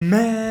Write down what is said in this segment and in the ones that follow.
Man.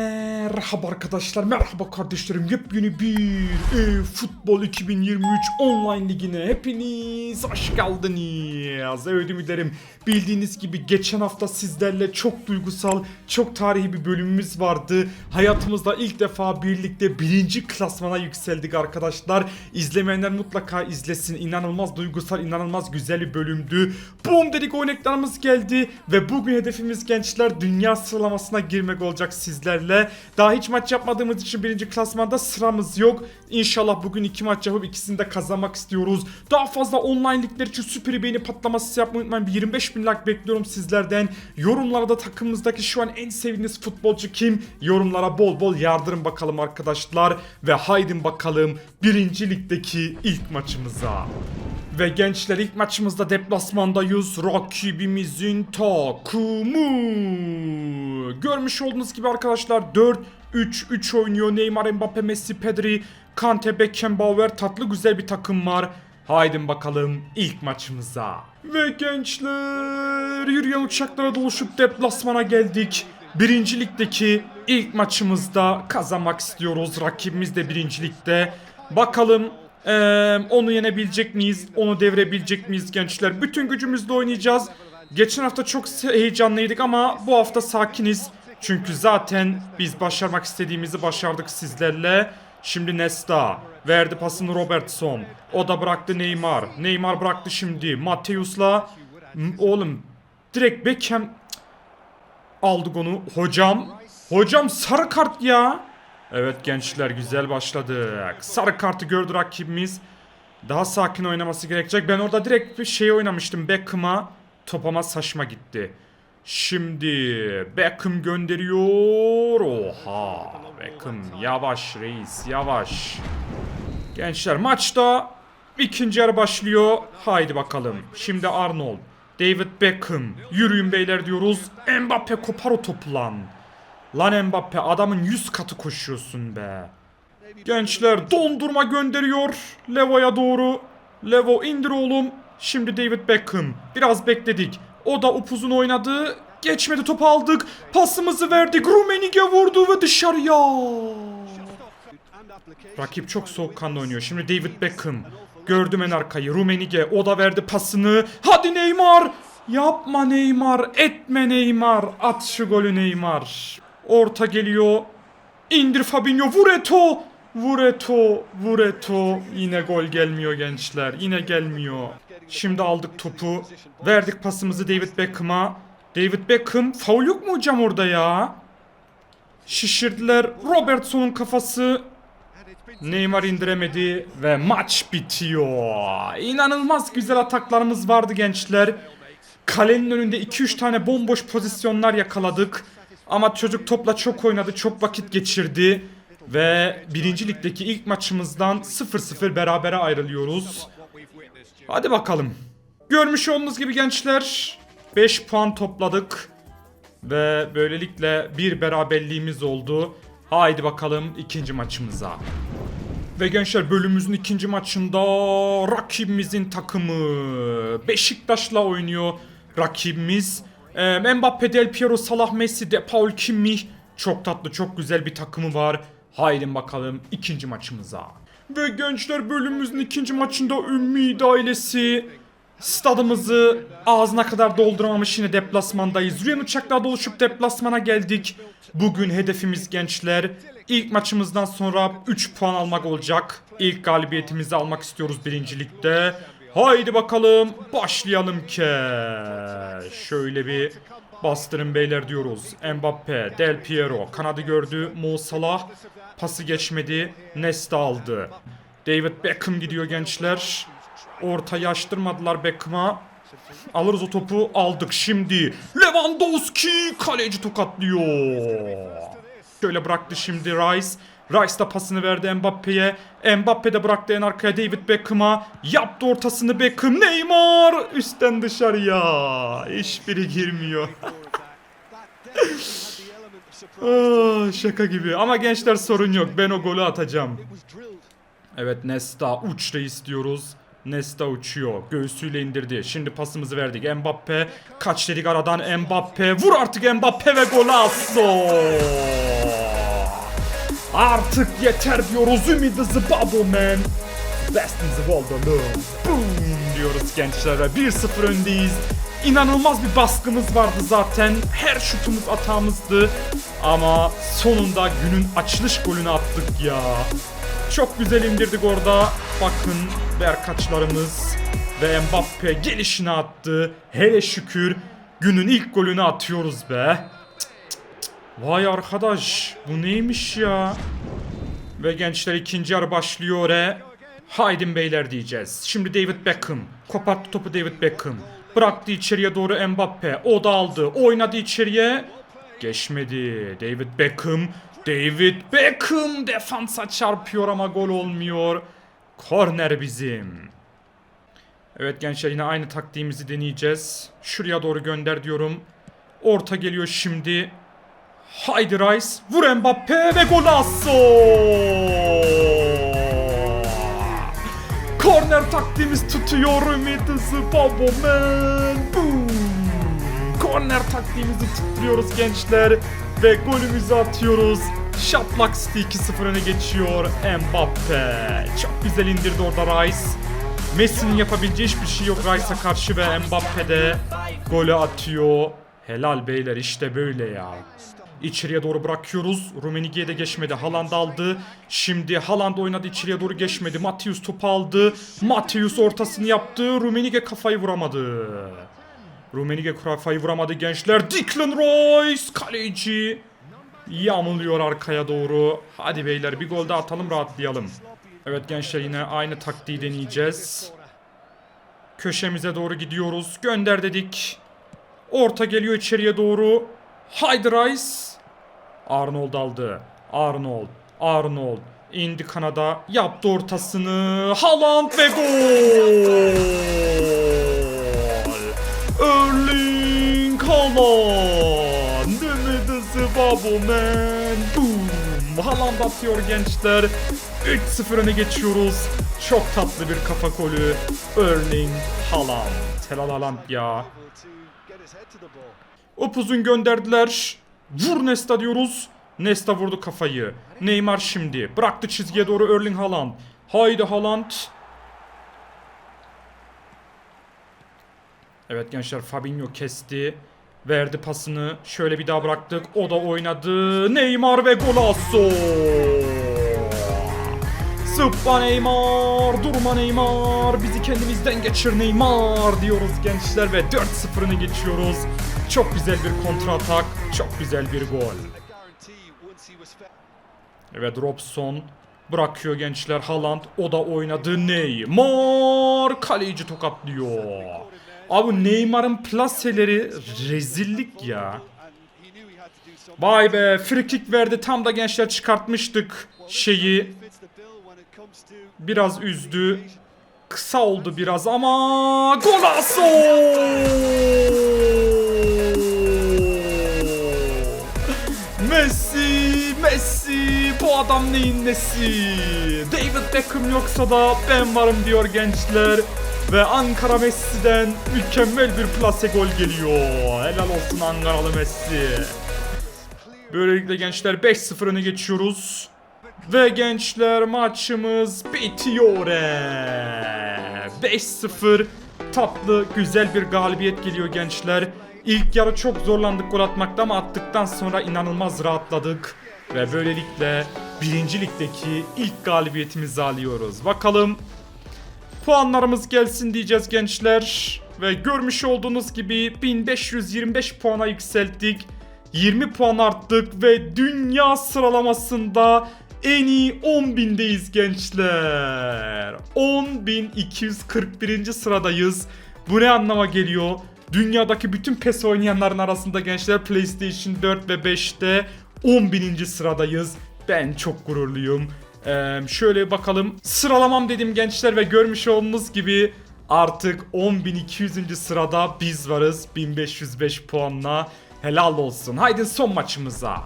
Merhaba arkadaşlar, merhaba kardeşlerim. Yepyeni bir e, Futbol 2023 online ligine hepiniz hoş geldiniz. Evet ederim. Bildiğiniz gibi geçen hafta sizlerle çok duygusal, çok tarihi bir bölümümüz vardı. Hayatımızda ilk defa birlikte birinci klasmana yükseldik arkadaşlar. İzlemeyenler mutlaka izlesin. İnanılmaz duygusal, inanılmaz güzel bir bölümdü. Boom dedik oyun ekranımız geldi ve bugün hedefimiz gençler dünya sıralamasına girmek olacak sizlerle. Daha hiç maç yapmadığımız için birinci klasmanda sıramız yok. İnşallah bugün iki maç yapıp ikisini de kazanmak istiyoruz. Daha fazla online ligler için süper beğeni patlaması yapmayı unutmayın. Bir 25 bin like bekliyorum sizlerden. Yorumlarda takımımızdaki şu an en sevdiğiniz futbolcu kim? Yorumlara bol bol yardırın bakalım arkadaşlar. Ve haydin bakalım birinci ligdeki ilk maçımıza. Ve gençler ilk maçımızda deplasmandayız. Rakibimizin takımı. Görmüş olduğunuz gibi arkadaşlar 4-3-3 oynuyor. Neymar, Mbappe, Messi, Pedri, Kante, Beckenbauer tatlı güzel bir takım var. Haydin bakalım ilk maçımıza. Ve gençler yürüyen uçaklara doluşup deplasmana geldik. Birinci ligdeki ilk maçımızda kazanmak istiyoruz. Rakibimiz de birinci ligde. Bakalım eee, onu yenebilecek miyiz? Onu devirebilecek miyiz gençler? Bütün gücümüzle oynayacağız. Geçen hafta çok heyecanlıydık ama bu hafta sakiniz. Çünkü zaten biz başarmak istediğimizi başardık sizlerle. Şimdi Nesta verdi pasını Robertson. O da bıraktı Neymar. Neymar bıraktı şimdi Mateus'la. Oğlum direkt Beckham aldık onu. Hocam. Hocam sarı kart ya. Evet gençler güzel başladık. Sarı kartı gördü rakibimiz. Daha sakin oynaması gerekecek. Ben orada direkt bir şey oynamıştım Beckham'a. Topama saçma gitti. Şimdi Beckham gönderiyor. Oha Beckham yavaş reis yavaş. Gençler maçta ikinci yarı başlıyor. Haydi bakalım. Şimdi Arnold. David Beckham. Yürüyün beyler diyoruz. Mbappe kopar o topu lan. Lan Mbappe adamın 100 katı koşuyorsun be. Gençler dondurma gönderiyor Levo'ya doğru. Levo indir oğlum. Şimdi David Beckham. Biraz bekledik. O da upuzun oynadı. Geçmedi topu aldık. Pasımızı verdik. Rumenige vurdu ve dışarıya. Rakip çok soğukkanlı oynuyor. Şimdi David Beckham. Gördüm en arkayı. Rumenige. O da verdi pasını. Hadi Neymar. Yapma Neymar. Etme Neymar. At şu golü Neymar. Orta geliyor. İndir Fabinho. Vur Eto. Vur Eto. Vur Eto. Yine gol gelmiyor gençler. Yine gelmiyor. Şimdi aldık topu. Verdik pasımızı David Beckham'a. David Beckham. Faul yok mu hocam orada ya? Şişirdiler. Robertson'un kafası. Neymar indiremedi ve maç bitiyor. İnanılmaz güzel ataklarımız vardı gençler. Kalenin önünde 2-3 tane bomboş pozisyonlar yakaladık. Ama çocuk topla çok oynadı, çok vakit geçirdi. Ve birinci ligdeki ilk maçımızdan 0-0 berabere ayrılıyoruz. Hadi bakalım. Görmüş olduğunuz gibi gençler 5 puan topladık. Ve böylelikle bir beraberliğimiz oldu. Haydi bakalım ikinci maçımıza. Ve gençler bölümümüzün ikinci maçında rakibimizin takımı Beşiktaş'la oynuyor rakibimiz. Ee, Mbappe, Del Piero, Salah, Messi, De Paul, Kimmich. Çok tatlı, çok güzel bir takımı var. Haydi bakalım ikinci maçımıza. Ve gençler bölümümüzün ikinci maçında Ümmid ailesi Stadımızı ağzına kadar dolduramamış yine deplasmandayız. Yürüyen uçaklar doluşup deplasmana geldik. Bugün hedefimiz gençler. İlk maçımızdan sonra 3 puan almak olacak. İlk galibiyetimizi almak istiyoruz birincilikte. Haydi bakalım başlayalım ki. Şöyle bir bastırın beyler diyoruz. Mbappe, Del Piero, kanadı gördü. Mo Salah pası geçmedi. Nesta aldı. David Beckham gidiyor gençler. Ortayı açtırmadılar Beckham'a. Alırız o topu aldık şimdi. Lewandowski kaleci tokatlıyor. Şöyle bıraktı şimdi Rice. Rice da pasını verdi Mbappe'ye. Mbappe de bıraktı en arkaya David Beckham'a. Yaptı ortasını Beckham. Neymar üstten dışarıya. Hiçbiri girmiyor. Ah, şaka gibi. Ama gençler sorun yok. Ben o golü atacağım. Evet Nesta uç reis diyoruz. Nesta uçuyor. Göğsüyle indirdi. Şimdi pasımızı verdik. Mbappe. Kaç dedik aradan Mbappe. Vur artık Mbappe ve golazo. Artık yeter diyoruz. Ümidi zıbabo man. Best in the world oğlum. Boom diyoruz gençler ve 1-0 öndeyiz. İnanılmaz bir baskımız vardı zaten. Her şutumuz atağımızdı. Ama sonunda günün açılış golünü attık ya. Çok güzel indirdik orada. Bakın Berkaçlarımız ve Mbappe gelişine attı. Hele şükür günün ilk golünü atıyoruz be. Vay arkadaş bu neymiş ya? Ve gençler ikinci yarı başlıyor e. Haydin beyler diyeceğiz. Şimdi David Beckham. Koparttı topu David Beckham. Bıraktı içeriye doğru Mbappe. O da aldı. Oynadı içeriye. Geçmedi. David Beckham. David Beckham defansa çarpıyor ama gol olmuyor. Korner bizim. Evet gençler yine aynı taktiğimizi deneyeceğiz. Şuraya doğru gönder diyorum. Orta geliyor şimdi. Haydi Rice. Vur Mbappe ve golazo. Korner taktiğimiz tutuyor. Ümidizi babo man. Boom. Korner taktiğimizi tutturuyoruz gençler. Ve golümüzü atıyoruz. Şaplak City 2-0 öne geçiyor Mbappe. Çok güzel indirdi orada Rice. Messi'nin yapabileceği hiçbir şey yok Rice'a karşı ve Mbappe de golü atıyor. Helal beyler işte böyle ya. İçeriye doğru bırakıyoruz. Rumenige'ye de geçmedi. Haaland aldı. Şimdi Haaland oynadı içeriye doğru geçmedi. Matius topu aldı. Matius ortasını yaptı. Rumenige kafayı vuramadı. Rumenige kafayı vuramadı gençler. Declan Rice kaleci. Yamuluyor arkaya doğru. Hadi beyler bir gol daha atalım rahatlayalım. Evet gençler yine aynı taktiği deneyeceğiz. Köşemize doğru gidiyoruz. Gönder dedik. Orta geliyor içeriye doğru. Haydi Rice. Arnold aldı. Arnold. Arnold. indi kanada. Yaptı ortasını. Haaland ve gol. Erling Haaland. Ümidisi babo man. Boom. Haaland atıyor gençler. 3-0 öne geçiyoruz. Çok tatlı bir kafa golü. Erling Haaland. Helal Haaland ya. Upuzun gönderdiler. Vur Nesta diyoruz. Nesta vurdu kafayı. Neymar şimdi. Bıraktı çizgiye doğru Erling Haaland. Haydi Haaland. Evet gençler Fabinho kesti. Verdi pasını. Şöyle bir daha bıraktık. O da oynadı. Neymar ve golazo. Sıppa Neymar, durma Neymar, bizi kendimizden geçir Neymar diyoruz gençler ve 4-0'ını geçiyoruz. Çok güzel bir kontra atak, çok güzel bir gol. Evet Robson bırakıyor gençler Haaland, o da oynadı Neymar, kaleci tokatlıyor. Abi Neymar'ın plaseleri rezillik ya. Vay be free kick verdi tam da gençler çıkartmıştık şeyi. Biraz üzdü. Kısa oldu biraz ama golazo! Adam neyin nesi? David Beckham yoksa da ben varım diyor gençler. Ve Ankara Messi'den mükemmel bir plase gol geliyor. Helal olsun Ankaralı Messi. Böylelikle gençler 5-0 öne geçiyoruz. Ve gençler maçımız bitiyor. 5-0 tatlı güzel bir galibiyet geliyor gençler. İlk yarı çok zorlandık gol atmakta ama attıktan sonra inanılmaz rahatladık. Ve böylelikle birinci ligdeki ilk galibiyetimizi alıyoruz. Bakalım puanlarımız gelsin diyeceğiz gençler. Ve görmüş olduğunuz gibi 1525 puana yükselttik. 20 puan arttık ve dünya sıralamasında en iyi 10.000'deyiz gençler. 10.241. sıradayız. Bu ne anlama geliyor? Dünyadaki bütün PES oynayanların arasında gençler PlayStation 4 ve 5'te 10.000. sıradayız. Ben çok gururluyum. Ee, şöyle bakalım. Sıralamam dedim gençler ve görmüş olduğunuz gibi artık 10.200. sırada biz varız. 1505 puanla. Helal olsun. Haydi son maçımıza.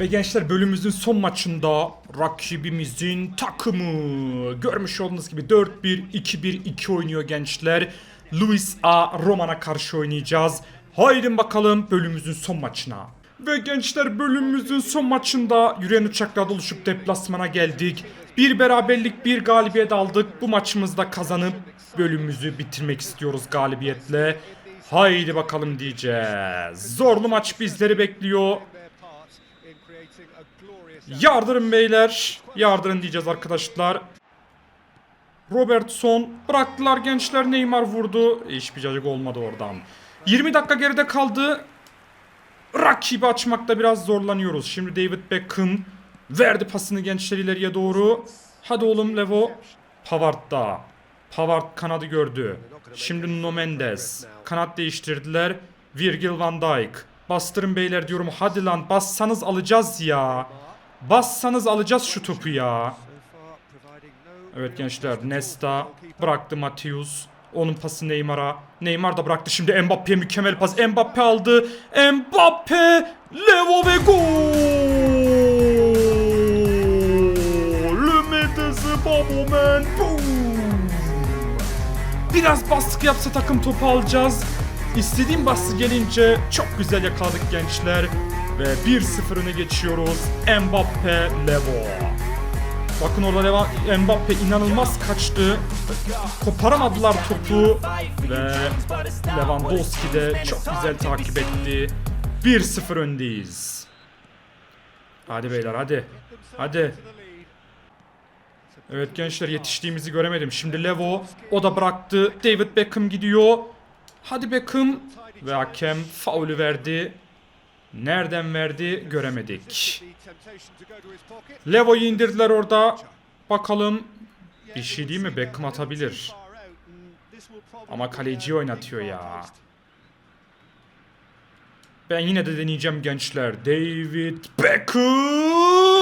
Ve gençler bölümümüzün son maçında rakibimizin takımı. Görmüş olduğunuz gibi 4-1-2-1-2 oynuyor gençler. Luis A. Roman'a karşı oynayacağız. Haydi bakalım bölümümüzün son maçına. Ve gençler bölümümüzün son maçında yürüyen uçaklarla oluşup deplasmana geldik. Bir beraberlik bir galibiyet aldık. Bu maçımızda kazanıp bölümümüzü bitirmek istiyoruz galibiyetle. Haydi bakalım diyeceğiz. Zorlu maç bizleri bekliyor. Yardırın beyler. Yardırın diyeceğiz arkadaşlar. Robertson bıraktılar gençler Neymar vurdu. Hiçbir cacık olmadı oradan. 20 dakika geride kaldı. Rakibi açmakta biraz zorlanıyoruz. Şimdi David Beckham verdi pasını gençler ileriye doğru. Hadi oğlum Levo. Pavard da. Pavard kanadı gördü. Şimdi Nuno Mendes. Kanat değiştirdiler. Virgil van Dijk. Bastırın beyler diyorum. Hadi lan bassanız alacağız ya. Bassanız alacağız şu topu ya. Evet gençler Nesta bıraktı Matius. Onun pası Neymar'a. Neymar da bıraktı şimdi Mbappe'ye mükemmel pas. Mbappe aldı. Mbappe Levo ve gol. Le. Boom. Biraz baskı yapsa takım topu alacağız. İstediğim baskı gelince çok güzel yakaladık gençler. Ve 1-0 öne geçiyoruz. Mbappe Levo. Bakın orada Leva- Mbappe inanılmaz kaçtı. Koparamadılar topu. Ve Lewandowski de çok güzel takip etti. 1-0 öndeyiz. Hadi beyler hadi. Hadi. Evet gençler yetiştiğimizi göremedim. Şimdi Levo o da bıraktı. David Beckham gidiyor. Hadi Beckham. Ve hakem faulü verdi. Nereden verdi göremedik. Levo'yu indirdiler orada. Bakalım bir şey değil mi? Beckham atabilir. Ama kaleci oynatıyor ya. Ben yine de deneyeceğim gençler. David Beckham!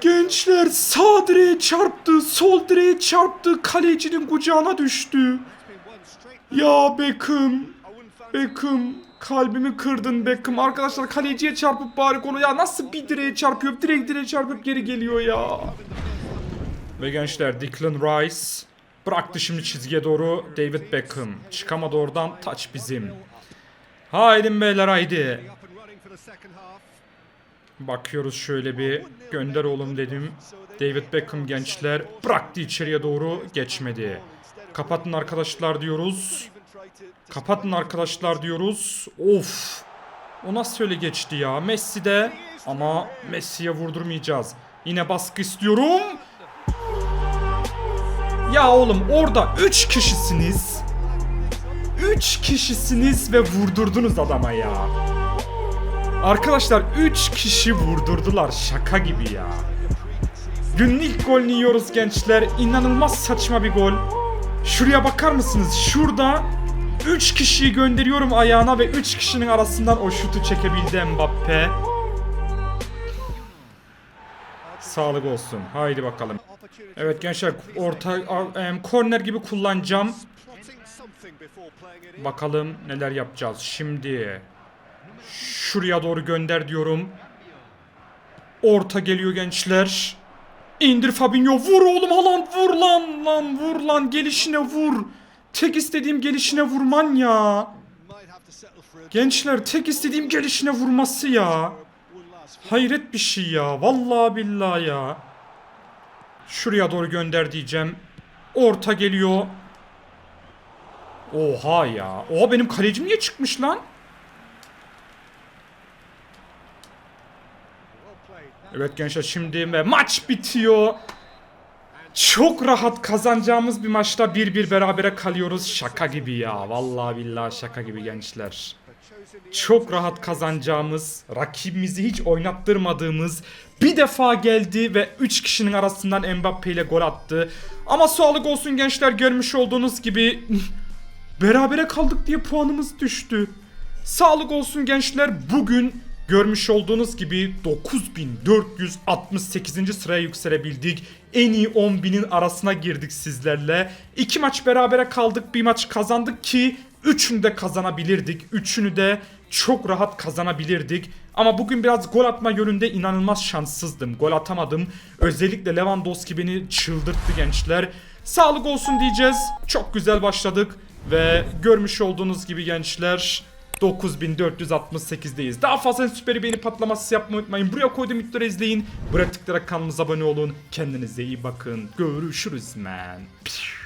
Gençler sağ direğe çarptı, sol direğe çarptı, kalecinin kucağına düştü. Ya Beckham, Beckham kalbimi kırdın Beckham. Arkadaşlar kaleciye çarpıp bari konu ya nasıl bir direğe çarpıyor, direkt direğe çarpıp geri geliyor ya. Ve gençler Declan Rice bıraktı şimdi çizgiye doğru David Beckham. Çıkamadı oradan taç bizim. Haydi beyler haydi. Bakıyoruz şöyle bir gönder oğlum dedim. David Beckham gençler bıraktı içeriye doğru geçmedi. Kapatın arkadaşlar diyoruz. Kapatın arkadaşlar diyoruz. Of. O nasıl öyle geçti ya? Messi de ama Messi'ye vurdurmayacağız. Yine baskı istiyorum. Ya oğlum orada 3 kişisiniz. 3 kişisiniz ve vurdurdunuz adama ya. Arkadaşlar 3 kişi vurdurdular şaka gibi ya. Günün ilk golünü yiyoruz gençler. İnanılmaz saçma bir gol. Şuraya bakar mısınız? Şurada 3 kişiyi gönderiyorum ayağına ve 3 kişinin arasından o şutu çekebildi Mbappe. Sağlık olsun. Haydi bakalım. Evet gençler orta a- em, korner gibi kullanacağım. Bakalım neler yapacağız. Şimdi şuraya doğru gönder diyorum. Orta geliyor gençler. İndir Fabinho vur oğlum Haaland vur lan lan vur lan gelişine vur. Tek istediğim gelişine vurman ya. Gençler tek istediğim gelişine vurması ya. Hayret bir şey ya. Vallahi billahi ya. Şuraya doğru gönder diyeceğim. Orta geliyor. Oha ya. Oha benim kalecim niye çıkmış lan? Evet gençler şimdi ve maç bitiyor. Çok rahat kazanacağımız bir maçta 1-1 berabere kalıyoruz. Şaka gibi ya. Vallahi billahi şaka gibi gençler. Çok rahat kazanacağımız, rakibimizi hiç oynattırmadığımız bir defa geldi ve 3 kişinin arasından Mbappe ile gol attı. Ama sağlık olsun gençler görmüş olduğunuz gibi berabere kaldık diye puanımız düştü. Sağlık olsun gençler bugün görmüş olduğunuz gibi 9468. sıraya yükselebildik. En iyi 10.000'in arasına girdik sizlerle. İki maç berabere kaldık bir maç kazandık ki Üçünü de kazanabilirdik. Üçünü de çok rahat kazanabilirdik. Ama bugün biraz gol atma yönünde inanılmaz şanssızdım. Gol atamadım. Özellikle Lewandowski beni çıldırttı gençler. Sağlık olsun diyeceğiz. Çok güzel başladık. Ve görmüş olduğunuz gibi gençler 9468'deyiz. Daha fazla süperi beğeni patlaması yapmayı unutmayın. Buraya koyduğum videoları izleyin. Buraya tıklayarak kanalımıza abone olun. Kendinize iyi bakın. Görüşürüz. Piu.